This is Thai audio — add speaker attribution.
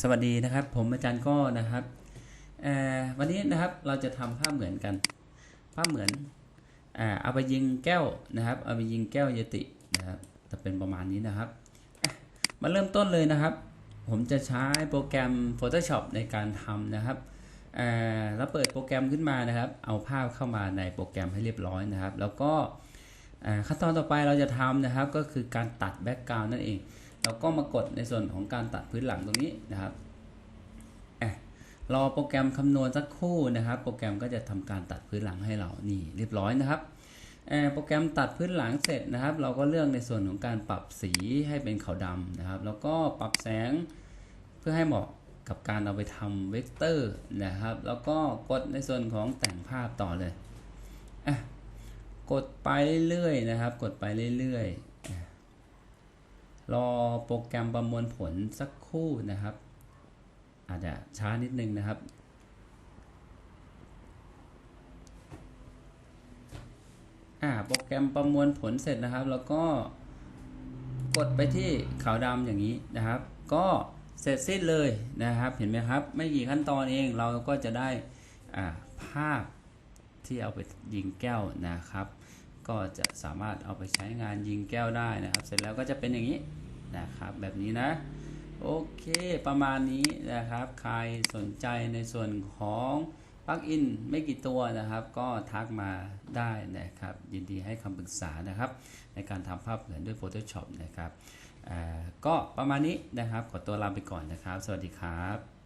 Speaker 1: สวัสดีนะครับ ผมอาจารย์ก็นะครับวันนี้นะครับเราจะทำภาพเหมือนกัน ภาพเหมือนเอาไปยิงแก้วนะครับ เอาไปยิงแก้วเยตินะครับจะเป็นประมาณนี้นะครับมาเริ่มต้นเลยนะครับ ผมจะใช้โปรแกรม Photoshop ในการทำนะครับอ่าแล้วเปิดโปรแกรมขึ้นมานะครับ เอาภาพเข้ามาในโปรแกรมให้เรียบร้อยนะครับ แล้วก็ขั้นตอนต่อไปเราจะทำนะครับ ก็คือการตัดแบ็กกราวน์นั่นเอง เราก็มากดในส่วนของการตัดพื้นหลังตรงนี้นะครับอะรอโปรแกรมคำนวณสักครู่นะครับ โปรแกรมก็จะทำการตัดพื้นหลังให้เรานี่เรียบร้อยนะครับโปรแกรมตัดพื้นหลังเสร็จนะครับ เราก็เลือกในส่วนของการปรับสีให้เป็นขาวดำนะครับ แล้วก็ปรับแสงเพื่อให้เหมาะกับการเอาไปทำเวกเตอร์นะครับ แล้วก็กดในส่วนของแต่งภาพต่อเลยอะกดไปเรื่อยๆนะครับ กดไปเรื่อยๆ รอโปรแกรมประมวลผลสักครู่นะครับ อาจจะช้านิดนึงนะครับอ่าโปรแกรมประมวลผลเสร็จนะครับ แล้วก็กดไปที่ขาวดำอย่างนี้นะครับ ก็เสร็จสิ้นเลยนะครับ เห็นไหมครับ ไม่กี่ขั้นตอนเองเราก็จะได้อ่าภาพที่เอาไปยิงแก้วนะครับ ก็จะสามารถเอาไปใช้งานยิงแก้วได้นะครับ เสร็จแล้วก็จะเป็นอย่างนี้นะครับ แบบนี้นะ โอเค ประมาณนี้นะครับ ใครสนใจในส่วนของปลั๊กอินไม่กี่ตัวนะครับ ก็ทักมาได้นะครับ ยินดีให้คำปรึกษานะครับ ในการทำภาพเหมือนด้วย Photoshop นะครับก็ประมาณนี้นะครับ ขอตัวลาไปก่อนนะครับ สวัสดีครับ